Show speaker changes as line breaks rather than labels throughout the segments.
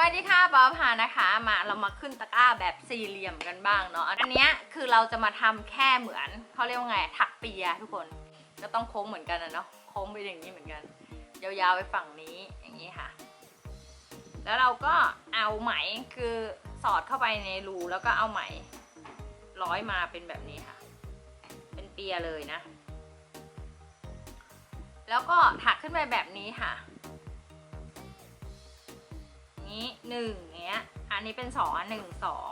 วัสดีค่ะป๊อปพานะคะ มาเรามาขึ้นตะกร้าแบบสี่เหลี่ยมกันบ้างเนาะ อันนี้คือเราจะมาทำแค่เหมือนเขาเรียกว่าไงถักเปียทุกคน ก็ต้องโค้งเหมือนกันนะเนาะ โค้งไปอย่างนี้เหมือนกัน ยาวๆไปฝั่งนี้อย่างนี้ค่ะ แล้วเราก็เอาไหมคือสอดเข้าไปในรูแล้วก็เอาไหมร้อยมาเป็นแบบนี้ค่ะ เป็นเปียเลยนะ แล้วก็ถักขึ้นไปแบบนี้ค่ะ นี้หนึ่งเนี้ย อันนี้เป็นสองอันหนึ่งสอง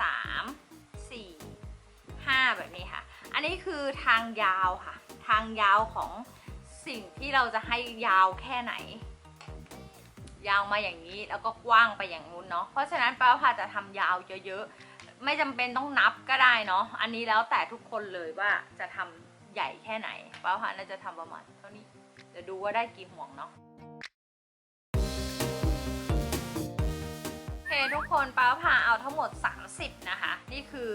สามสี่ห้าแบบนี้ค่ะ อันนี้คือทางยาวค่ะ ทางยาวของสิ่งที่เราจะให้ยาวแค่ไหน ยาวมาอย่างนี้แล้วก็กว้างไปอย่างนู้นเนาะ เพราะฉะนั้นป้าพาจะทำยาวเยอะๆ ไม่จำเป็นต้องนับก็ได้เนาะ อันนี้แล้วแต่ทุกคนเลยว่าจะทำใหญ่แค่ไหนป้าพาน่าจะทำประมาณเท่านี้เดี๋ยวดูว่าได้กี่ห่วงเนาะ ทุกคนป้าพาเอาทั้งหมด 30 นะคะ นี่คือ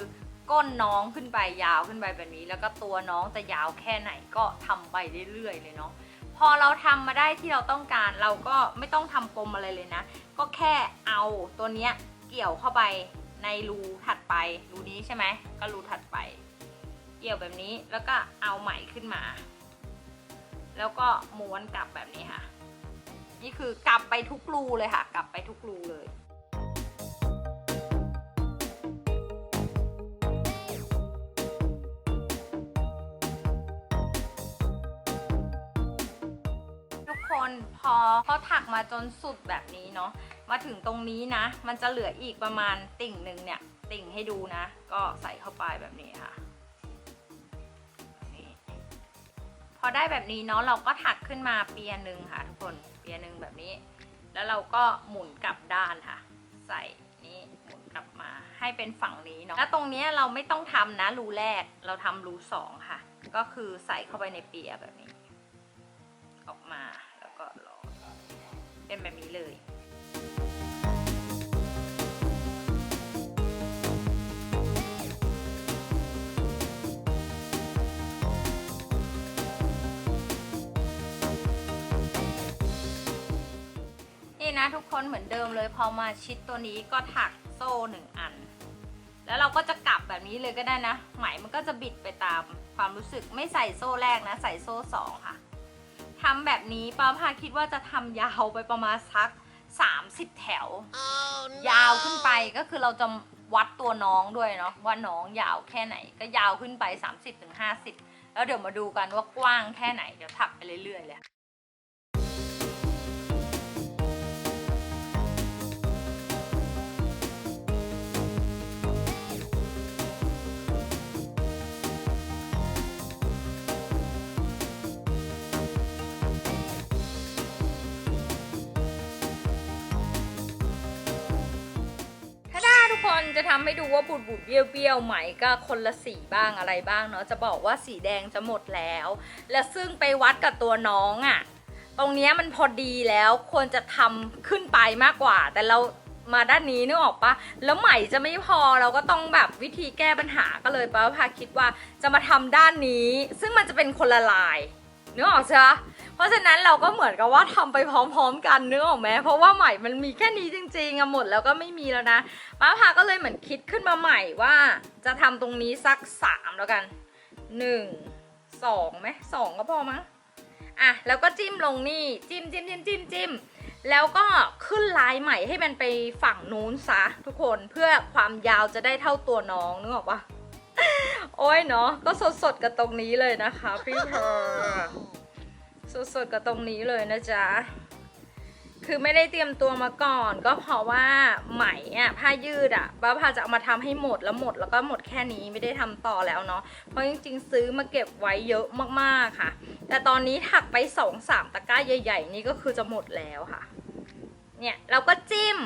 ก้นน้องขึ้นไปยาวขึ้นไปแบบนี้ แล้วก็ตัวน้องจะยาวแค่ไหนก็ทำไปเรื่อยๆเลยเนาะพอเราทำมาได้ที่เราต้องการเราก็ไม่ต้องทำปมอะไรเลยนะ ก็แค่เอาตัวเนี้ยเกี่ยวเข้าไปในรูถัดไปรูนี้ใช่ไหมก็รูถัดไป เกี่ยวแบบนี้แล้วก็เอาไหมขึ้นมา แล้วก็ม้วนกลับแบบนี้ค่ะ นี่คือกลับไปทุกรูเลยค่ะ กลับไปทุกรูเลย คนพอพอถักมาจนสุดแบบนี้เนาะมาถึงตรงนี้นะ มันจะเหลืออีกประมาณติ่งหนึ่งเนี่ย ติ่งให้ดูนะ ก็ใส่เข้าไปแบบนี้ค่ะพอได้แบบนี้เนาะเราก็ถักขึ้นมาเปียหนึ่งค่ะ ทุกคนเปียหนึ่งแบบนี้ แล้วเราก็หมุนกลับด้านค่ะ ใส่นี้หมุนกลับมาให้เป็นฝั่งนี้เนาะแล้วตรงนี้เราไม่ต้องทำนะรูแรกเราทำรูสองค่ะ ก็คือใส่เข้าไปในเปียแบบนี้ ออกมา ก็รอเป็นแบบนี้เลยนี่นะทุกคนเหมือนเดิมเลยพอมาชิดตัวนี้ก็ถักโซ่หนึ่งอัน แล้วเราก็จะกลับแบบนี้เลยก็ได้นะ ไหมมันก็จะบิดไปตามความรู้สึกไม่ใส่โซ่แรกนะ ใส่โซ่สองค่ะ ทำแบบนี้ป้าพาคิดว่าจะทำยาวไปประมาณสัก 30 แถวยาวขึ้นไปก็คือเราจะวัดตัวน้องด้วยเนาะว่าน้องยาวแค่ไหนก็ยาวขึ้นไป 30-50 แล้วเดี๋ยวมาดูกันว่ากว้างแค่ไหนเดี๋ยวถักไปเรื่อยๆเลย จะทำให้ดูว่าบุดบุดเบี้ยวเบี้ยวไหมก็คนละสีบ้างอะไรบ้างเนาะจะบอกว่าสีแดงจะหมดแล้ว และซึ่งไปวัดกับตัวน้องอะ่ะ ตรงนี้มันพอดีแล้วควรจะทำขึ้นไปมากกว่า แต่เรามาด้านนี้นึกออกปะแล้วไหมจะไม่พอเราก็ต้องแบบวิธีแก้ปัญหาก็เลยป้าพาคิดว่าจะมาทำด้านนี้ ซึ่งมันจะเป็นคนละลายนึกออกใช่ปะ เพราะฉะนั้นเราก็เหมือนกับว่าทำไปพร้อม ๆ กันเนึกอออกไหมเพราะว่าไหม่มันมีแค่นี้จริงๆอะหมดแล้วก็ไม่มีแล้วนะป้าพาก็เลยเหมือนคิดขึ้นมาใหม่ว่าจะทำตรงนี้สักสามแล้วกันหนึ่งสองไหมสองก็พอมั้งอะแล้วก็จิ้มลงนี่จิ้มจิ้มจิ้มจิ้มจิ้มแล้วก็ขึ้นลายใหม่ให้มันไปฝั่งนู้นซะทุกคนเพื่อความยาวจะได้เท่าตัวน้องนึกออกปะโอ้ยเนาะก็สดๆกับตรงนี้เลยนะคะพี่เพอ สดๆกับตรงนี้เลยนะจ๊ะ คือไม่ได้เตรียมตัวมาก่อน ก็เพราะว่าไหมอะผ้ายืดอะป้าพาจะเอามาทำให้หมดแล้วหมดแล้วก็หมดแค่นี้ไม่ได้ทำต่อแล้วเนาะ เพราะจริงๆ ซื้อมาเก็บไว้เยอะมากๆค่ะ แต่ตอนนี้ถักไปสองสามตะกร้าใหญ่ ๆ นี่ก็คือจะหมดแล้วค่ะ เนี่ยเราก็จิ้ม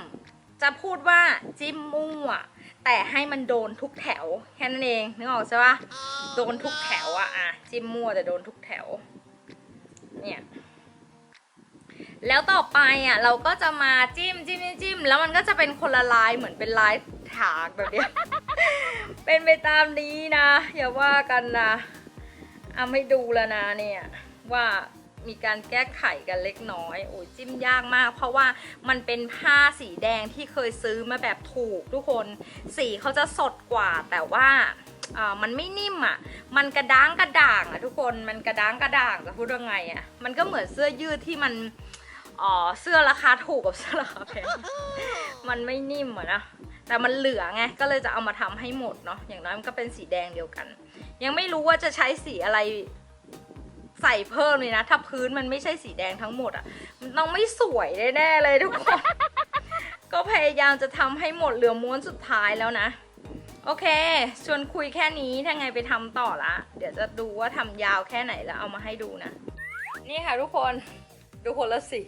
จะพูดว่าจิ้มมั่วแต่ให้มันโดนทุกแถวแค่นั้นเองนึกออกใช่ปะโดนทุกแถวอะอะจิ้มมั่วแต่โดนทุกแถว เนี่ย แล้วต่อไปอะเราก็จะมาจิ้มจิ้มจิ้มแล้วมันก็จะเป็นคนละลายเหมือนเป็นลายถากแบบเนี้ย เป็นไปตามนี้นะ อย่าว่ากันนะเอาไม่ดูแล้วนะเนี่ยว่ามีการแก้ไขกันเล็กน้อย โอ้ยจิ้มยากมาก เพราะว่ามันเป็นผ้าสีแดงที่เคยซื้อมาแบบถูกทุกคน สีเขาจะสดกว่าแต่ว่า เออมันไม่นิ่มอะ มันกระด้างกระด่างอะทุกคน มันกระด้างกระด่างจะพูดว่าไงอะ มันก็เหมือนเสื้อยืดที่มันอ๋อเสื้อราคาถูกกับเสื้อราคาแพง มันไม่นิ่มอะนะ แต่มันเหลือไง ก็เลยจะเอามาทำให้หมดเนาะ อย่างน้อยมันก็เป็นสีแดงเดียวกัน ยังไม่รู้ว่าจะใช้สีอะไรใส่เพิ่มเลยนะ ถ้าพื้นมันไม่ใช่สีแดงทั้งหมดอะ่ะ มันต้องไม่สวยแน่ๆเลยทุกคน ก็พยายามจะทำให้หมดเหลือม้วนสุดท้ายแล้วนะ โอเค ชวนคุยแค่นี้ถ้าไงไปทำต่อละ เดี๋ยวจะดูว่าทำยาวแค่ไหนแล้วเอามาให้ดูนะ นี่ค่ะทุกคนดูคนละสี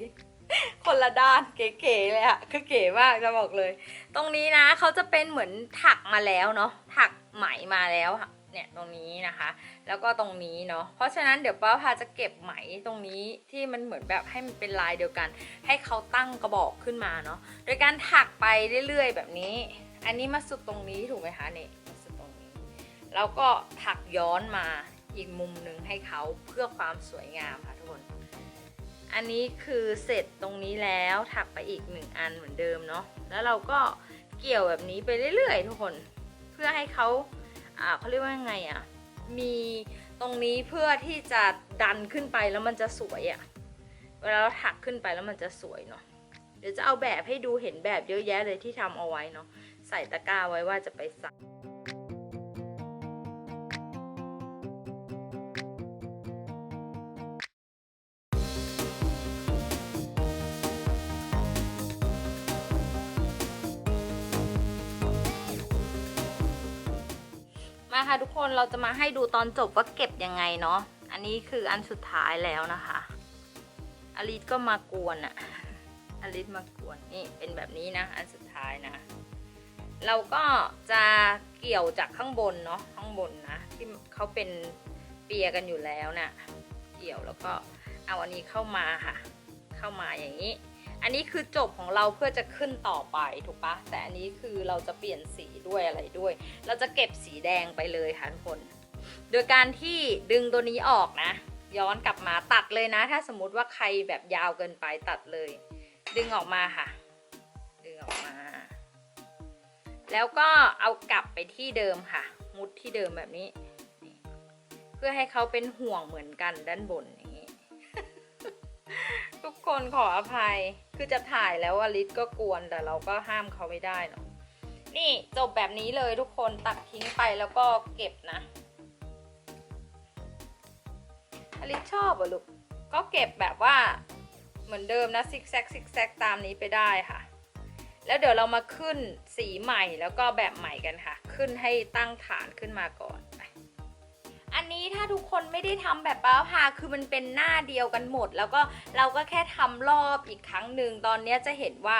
คนละด้านเก๋ๆเลยอะคือเก๋มากจะบอกเลย ตรงนี้นะเขาจะเป็นเหมือนถักมาแล้วเนาะถักไหมมาแล้วเนี่ยตรงนี้นะคะ แล้วก็ตรงนี้เนาะเพราะฉะนั้นเดี๋ยวป้าพาจะเก็บไหมตรงนี้ที่มันเหมือนแบบให้มันเป็นลายเดียวกัน ให้เขาตั้งกระบอกขึ้นมาเนาะโดยการถักไปเรื่อยๆ แบบนี้ อันนี้มาสุดตรงนี้ถูกไหมคะนี่มาสุดตรงนี้ แล้วก็ถักย้อนมาอีกมุมหนึ่งให้เขาเพื่อความสวยงามค่ะทุกคน อันนี้คือเสร็จตรงนี้แล้วถักไปอีกหนึ่งอันเหมือนเดิมเนาะ แล้วเราก็เกี่ยวแบบนี้ไปเรื่อยๆ ทุกคน เพื่อให้เขาอ่าเขาเรียกว่าไงอะ่ะ มีตรงนี้เพื่อที่จะดันขึ้นไปแล้วมันจะสวยอะ่ะ เวลาเราถักขึ้นไปแล้วมันจะสวยเนาะ เดี๋ยวจะเอาแบบให้ดูเห็นแบบเยอะแยะเลยที่ทำเอาไว้เนาะ ใส่ตะกร้าไว้ว่าจะไปสั่งมาค่ะทุกคนเราจะมาให้ดูตอนจบว่าเก็บยังไงเนาะ อันนี้คืออันสุดท้ายแล้วนะคะ อลิสก็มากวนอะอลิสมากวนนี่เป็นแบบนี้นะ อันสุดท้ายนะ เราก็จะเกี่ยวจากข้างบนเนาะข้างบนนะที่เขาเป็นเปียกันอยู่แล้วนะเกี่ยวแล้วก็เอาอันนี้เข้ามาค่ะ เข้ามาอย่างนี้ อันนี้คือจบของเราเพื่อจะขึ้นต่อไปถูกปะแต่อันนี้คือเราจะเปลี่ยนสีด้วยอะไรด้วย เราจะเก็บสีแดงไปเลยค่ะทุกคน โดยการที่ดึงตัวนี้ออกนะ ย้อนกลับมาตัดเลยนะ ถ้าสมมติว่าใครแบบยาวเกินไปตัดเลย ดึงออกมาค่ะ แล้วก็เอากลับไปที่เดิมค่ะ มุดที่เดิมแบบนี้ เพื่อให้เขาเป็นห่วงเหมือนกันด้านบนอย่างนี้ ทุกคนขออภัยคือจะถ่ายแล้วอลิสก็กวนแต่เราก็ห้ามเขาไม่ได้เนาะนี่จบแบบนี้เลยทุกคนตัดทิ้งไปแล้วก็เก็บนะอลิสชอบอะลูกก็เก็บแบบว่าเหมือนเดิมนะซิกแซกซิกแซกตามนี้ไปได้ค่ะ แล้วเดี๋ยวเรามาขึ้นสีใหม่แล้วก็แบบใหม่กันค่ะ ขึ้นให้ตั้งฐานขึ้นมาก่อนอันนี้ถ้าทุกคนไม่ได้ทำแบบป้าพาคือมันเป็นหน้าเดียวกันหมด แล้วก็เราก็แค่ทำรอบอีกครั้งหนึ่งตอนนี้จะเห็นว่า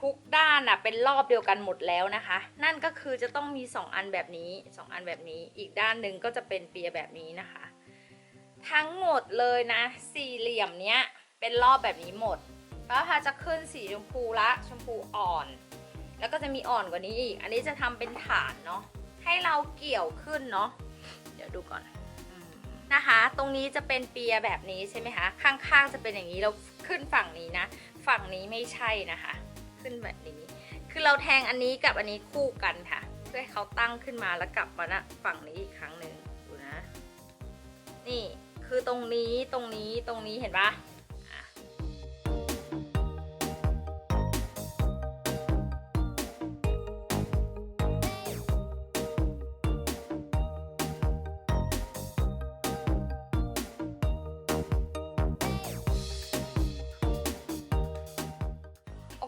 ทุกด้านอะเป็นรอบเดียวกันหมดแล้วนะคะ นั่นก็คือจะต้องมี 2 อันแบบนี้ 2 อันแบบนี้ อีกด้านหนึ่งก็จะเป็นเปียแบบนี้นะคะ ทั้งหมดเลยนะ สี่เหลี่ยมเนี้ยเป็นรอบแบบนี้หมด ป้าพาจะขึ้นสีชมพูละชมพูอ่อน แล้วก็จะมีอ่อนกว่านี้อีก อันนี้จะทำเป็นฐานเนาะให้เราเกี่ยวขึ้นเนาะเดี๋ยวดูก่อนนะคะ ตรงนี้จะเป็นเปียแบบนี้ใช่ไหมคะข้างๆจะเป็นอย่างนี้เราขึ้นฝั่งนี้นะ ฝั่งนี้ไม่ใช่นะคะ ขึ้นแบบนี้ คือเราแทงอันนี้กับอันนี้คู่กันค่ะ เพื่อให้เขาตั้งขึ้นมาแล้วกลับมานะฝั่งนี้อีกครั้งหนึ่งดูนะ นี่คือตรงนี้ตรงนี้ตรงนี้เห็นปะ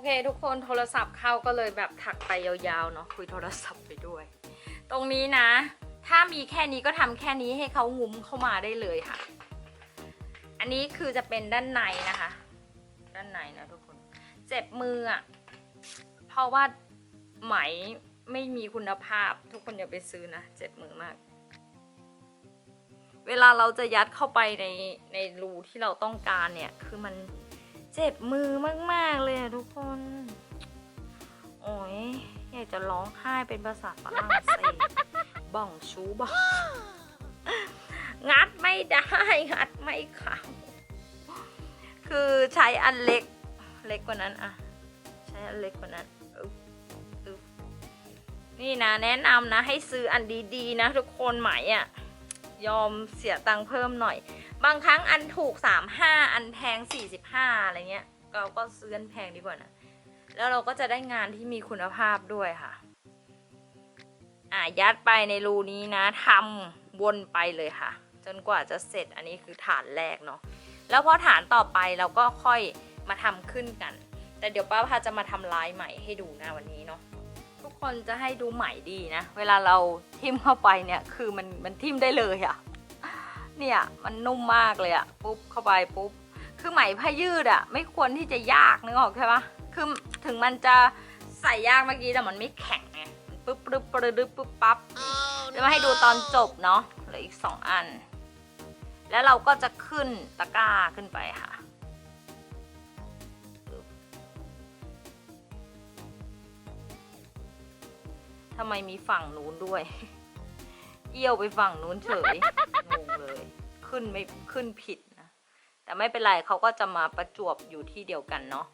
เคทุกคนโทรศัพท์เข้าก็เลยแบบถักไปยาวๆเนาะคุยโทรศัพท์ไปด้วย ตรงนี้นะ ถ้ามีแค่นี้ก็ทำแค่นี้ให้เขางุ้มเข้ามาได้เลยค่ะ อันนี้คือจะเป็นด้านในนะคะ ด้านในนะทุกคน เจ็บมืออะเพราะว่าไหมไม่มีคุณภาพทุกคนอย่าไปซื้อนะ เจ็บมือมาก เวลาเราจะยัดเข้าไปในในรูที่เราต้องการเนี่ยคือมัน เจ็บมือมาก ๆ เลยอะทุกคน โอ้ยอยากจะร้องไห้เป็นภาษาฝรั่งเศสบ้องชูบ้องงัดไม่ได้ งัดไม่เข้า คือใช้อันเล็ก เล็กกว่านั้นอะใช้อันเล็กกว่านั้นนี่นะแนะนำนะให้ซื้ออันดีๆ นะ ทุกคนไหมอะยอมเสียตังค์เพิ่มหน่อย บางครั้งอันถูก 35 อันแพง 45 อะไรเงี้ยเราก็ซื้ออันแพงดีกว่านะ แล้วเราก็จะได้งานที่มีคุณภาพด้วยค่ะ อะยัดไปในรูนี้นะทำวนไปเลยค่ะ จนกว่าจะเสร็จอันนี้คือฐานแรกเนาะแล้วพอฐานต่อไปเราก็ค่อยมาทำขึ้นกัน แต่เดี๋ยวป้าพาจะมาทำลายใหม่ให้ดูนะวันนี้เนาะทุกคนจะให้ดูใหม่ดีนะ เวลาเราทิมเข้าไปเนี่ยคือมันมันทิมได้เลยอะ เนี่ยมันนุ่มมากเลยอะปุ๊บเข้าไปปุ๊บ คือไหมผ้ายืดอะไม่ควรที่จะยากนึกออกใช่ปะคือถึงมันจะใส่ยากเมื่อกี้แต่มันไม่แข็งไงมันปุ๊บปุ๊บปุ๊บปุ๊บปุ๊บปั๊บเดี๋ยวมาให้ดูตอนจบเนาะเหลืออีกสองอัน แล้วเราก็จะขึ้นตะกร้าขึ้นไปค่ะทำไมมีฝั่งนู้นด้วย เอี้ยวไปฝั่งนู้นเฉย งงเลย ขึ้นไม่ขึ้นผิดนะ แต่ไม่เป็นไรเขาก็จะมาประจวบอยู่ที่เดียวกันเนาะ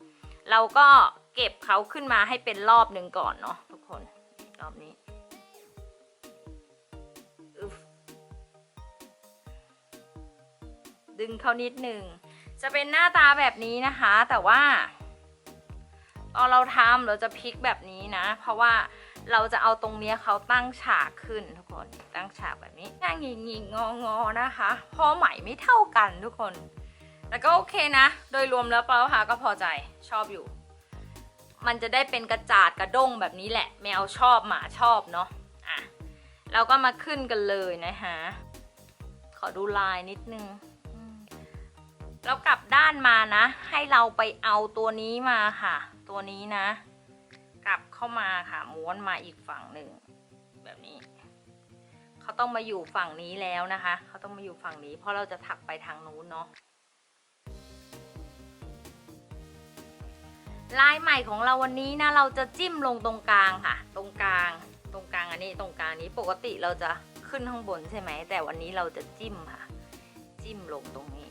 เราก็เก็บเขาขึ้นมาให้เป็นรอบหนึ่งก่อนเนาะทุกคน รอบนี้ดึงเขานิดหนึ่ง จะเป็นหน้าตาแบบนี้นะคะ แต่ว่าตอนเราทำเราจะพลิกแบบนี้นะ เพราะว่าเราจะเอาตรงเนี้ยเขาตั้งฉากขึ้นท คนตั้งฉากแบบนี้หน้าหงิงงงองอๆนะคะเพอไหมไม่เท่ากันทุกคน แต่ก็โอเคนะ โดยรวมแล้วเปล่าค่ะก็พอใจชอบอยู่ มันจะได้เป็นกระจาดกระด้งแบบนี้แหละ แมวชอบหมาชอบเนาะอะเราก็มาขึ้นกันเลยนะคะขอดูลายนิดนึงอืมแล้วกลับด้านมานะ ให้เราไปเอาตัวนี้มาค่ะ ตัวนี้นะ กลับเข้ามาค่ะม้วนมาอีกฝั่งหนึ่ง เขาต้องมาอยู่ฝั่งนี้แล้วนะคะ เขาต้องมาอยู่ฝั่งนี้เพราะเราจะถักไปทางนู้นเนาะลายใหม่ของเราวันนี้นะเราจะจิ้มลงตรงกลางค่ะ ตรงกลาง ตรงกลางอันนี้ตรงกลางนี้ปกติเราจะขึ้นข้างบนใช่ไหมแต่วันนี้เราจะจิ้มค่ะ จิ้มลงตรงนี้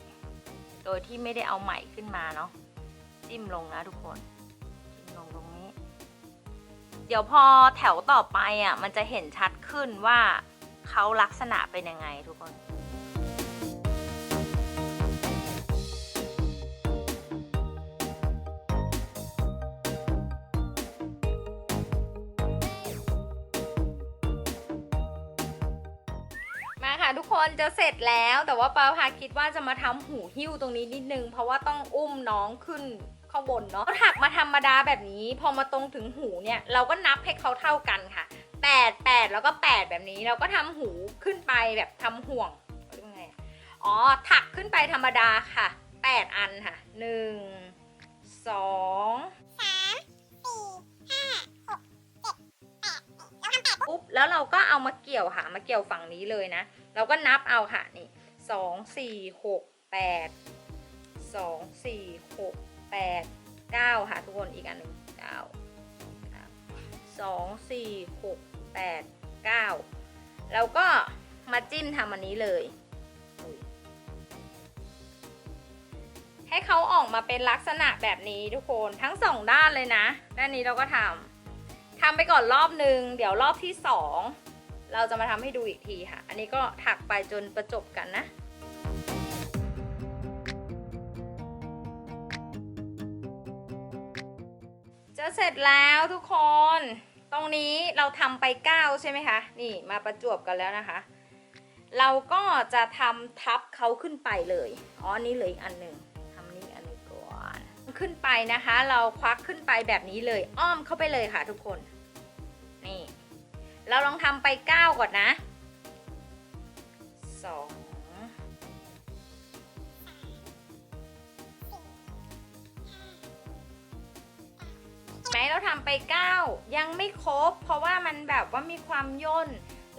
โดยที่ไม่ได้เอาใหม่ขึ้นมาเนาะจิ้มลงนะทุกคนจิ้มลงตรงนี้ เดี๋ยวพอแถวต่อไปอะมันจะเห็นชัดขึ้นว่า เขาลักษณะเป็นยังไงทุกคน มาค่ะทุกคนจะเสร็จแล้วแต่ว่าปาพาคิดว่าจะมาทำหูหิ้วตรงนี้นิดนึง เพราะว่าต้องอุ้มน้องขึ้นข้างบนเนาะถักมาธรรมดาแบบนี้ พอมาตรงถึงหูเนี่ย เราก็นับให้เขาเท่ากันค่ะ 8 8 แล้วก็ 8 แบบนี้เราก็ทำหูขึ้นไปแบบทำห่วงเรียกว่าไงอ๋อถักขึ้นไปธรรมดาค่ะ 8 อันค่ะ 1 2 ปุ๊บแล้วเราก็เอามาเกี่ยวค่ะ มาเกี่ยวฝั่งนี้เลยนะ เราก็นับเอาค่ะนี่สองสี่หกแปดสองสี่หกแปดเก้าค่ะทุกคนอีกอันหนึ่งเก้าสองสี่หก แปดเก้าแล้วก็มาจิ้มทำอันนี้เลยอุ๊ยให้เขาออกมาเป็นลักษณะแบบนี้ทุกคนทั้งสองด้านเลยนะ ด้านนี้เราก็ทำทำไปก่อนรอบหนึ่งเดี๋ยวรอบที่สองเราจะมาทำให้ดูอีกทีค่ะ อันนี้ก็ถักไปจนประจบกันนะจะเสร็จแล้วทุกคน ตรงนี้เราทำไป 9 ใช่ไหมคะ นี่มาประจวบกันแล้วนะคะ เราก็จะทำทับเขาขึ้นไปเลย อ๋อ นี้เหลืออีกอันหนึ่งทำนี่อันหนึงก่อน ขึ้นไปนะคะ เราควักขึ้นไปแบบนี้เลย อ้อมเข้าไปเลยค่ะทุกคน นี่ เราลองทำไป 9 ก่อนนะ2 เราทำไป 9 ยังไม่ครบ เพราะว่ามันแบบว่ามีความย่น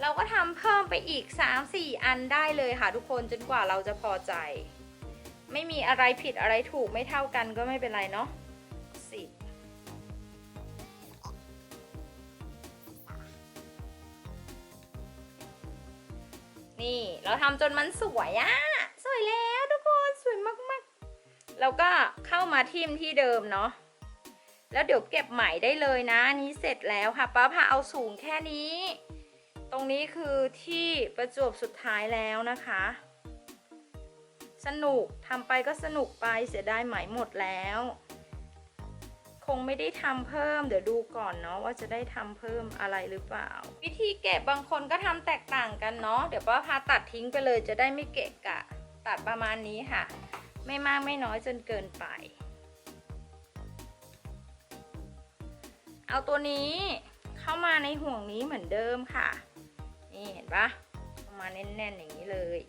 เราก็ทำเพิ่มไปอีก 3-4 อันได้เลยค่ะทุกคนจนกว่าเราจะพอใจ ไม่มีอะไรผิดอะไรถูกไม่เท่ากันก็ไม่เป็นไรเนาะสินี่เราทำจนมันสวยอะสวยแล้วทุกคนสวยมากๆ แล้วก็เข้ามาทิมที่เดิมเนาะ แล้วเดี๋ยวเก็บไหมได้เลยนะนนี้เสร็จแล้วค่ะป้าพาเอาสูงแค่นี้ ตรงนี้คือที่ประจวบสุดท้ายแล้วนะคะ สนุกทำไปก็สนุกไปเสียดายไหมหมดแล้ว คงไม่ได้ทำเพิ่ม เดี๋ยวดูก่อนเนาะว่าจะได้ทำเพิ่มอะไรหรือเปล่า วิธีเก็บบางคนก็ทำแตกต่างกันเนาะเดี๋ยวป้าพาตัดทิ้งไปเลยจะได้ไม่เกะกะ ตัดประมาณนี้ค่ะ ไม่มากไม่น้อยจนเกินไป เอาตัวนี้เข้ามาในห่วงนี้เหมือนเดิมค่ะ นี่เห็นปะเข้ามาแน่นๆอย่างนี้เลย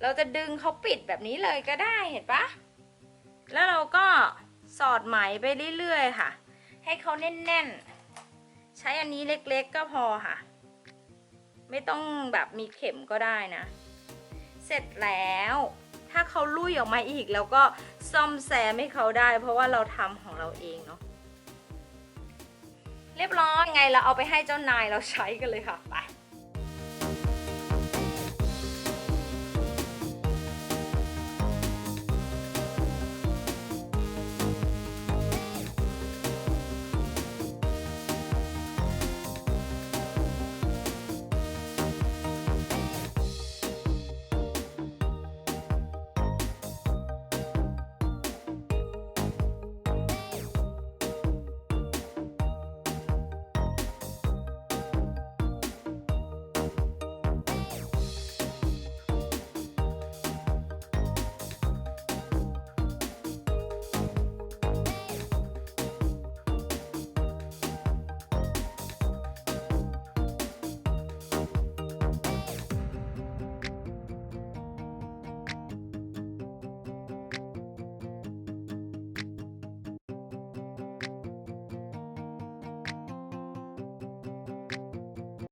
เราจะดึงเขาปิดแบบนี้เลยก็ได้เห็นปะแล้วเราก็สอดไหมไปเรื่อยๆค่ะ ให้เขาแน่นๆ ใช้อันนี้เล็กๆก็พอค่ะ ไม่ต้องแบบมีเข็มก็ได้นะ เสร็จแล้ว ถ้าเขาลุยออกมาอีกแล้วก็ซ่อมแซมให้เขาได้ เพราะว่าเราทำของเราเองเนาะเรียบร้อยไงเราเอาไปให้เจ้านายเราใช้กันเลยค่ะไป